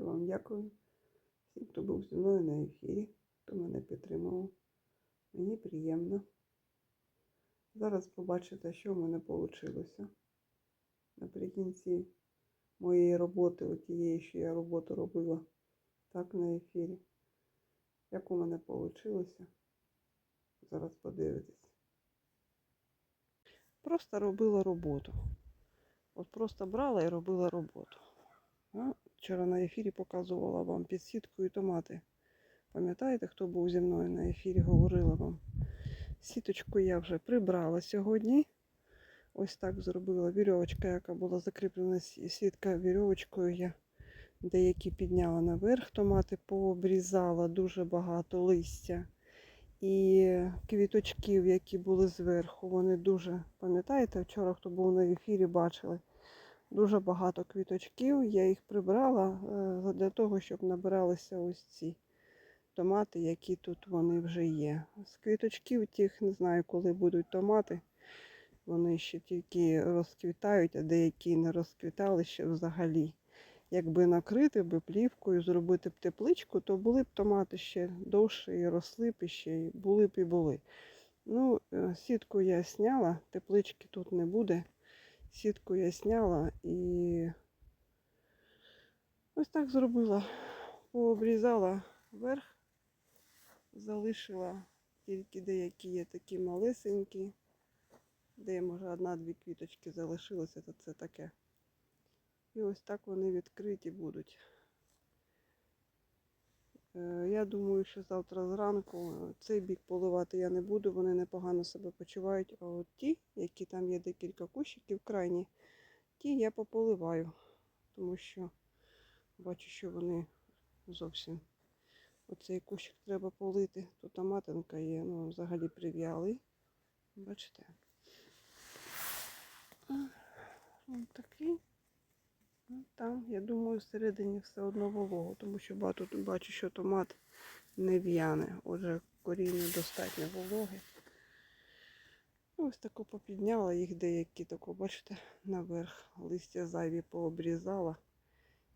Щиро вам дякую. Всім, хто був зі мною на ефірі, хто мене підтримував. Мені приємно. Зараз побачите, що в мене вийшло. Наприкінці моєї роботи, отієї, що я роботу робила так на ефірі. Як у мене вийшло. Зараз подивитесь. Просто робила роботу. От просто брала і робила роботу. А, Вчора на ефірі показувала вам під сіткою томати. Пам'ятаєте, хто був зі мною на ефірі, говорила вам. Сіточку я вже прибрала сьогодні. Ось так зробила вірьовочка, яка була закріплена сітка вірьовочкою. Я деякі підняла наверх, томати пообрізала дуже багато листя. І квіточків, які були зверху, вони дуже, пам'ятаєте, вчора хто був на ефірі, бачили. Дуже багато квіточків. Я їх прибрала е, для того, щоб набиралися ось ці томати, які тут вони вже є. З квіточків тих не знаю, коли будуть томати. Вони ще тільки розквітають, а деякі не розквітали ще взагалі. Якби накрити би плівкою, зробити б тепличку, то були б томати ще довше і росли б і ще були б і були. Ну, е, сітку я сняла, теплички тут не буде. Сітку я сняла і ось так зробила. Пообрізала верх, залишила тільки деякі є такі малесенькі, де може одна-дві квіточки залишилося, то це таке. І ось так вони відкриті будуть. Е, Я думаю, що завтра зранку е, цей бік поливати я не буду, вони непогано себе почувають. А от ті, які там є декілька кущиків крайні, ті я пополиваю, тому що бачу, що вони зовсім. Оцей кущик треба полити. Тут матинка є, ну взагалі прив'ялий. Бачите? Ось такий. Ну, Там, я думаю, всередині все одно волого, тому що багато бачу, що томат не в'яне. Отже, коріння достатньо вологи. Ось тако попідняла їх деякі, тако, бачите, наверх. Листя зайві пообрізала.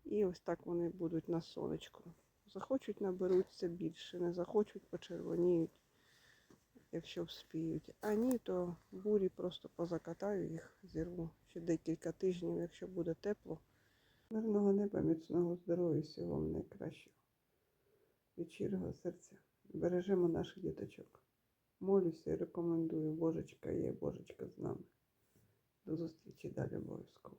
І ось так вони будуть на сонечку. Захочуть, наберуться більше, не захочуть, почервоніють, якщо вспіють. А ні, то бурі просто позакатаю їх, зірву ще декілька тижнів, якщо буде тепло. Мирного неба, міцного здоров'я, всього найкращого. Від щирого серця. Бережемо наших діточок. Молюся і рекомендую. Божечка є, Божечка з нами. До зустрічі далі обов'язково.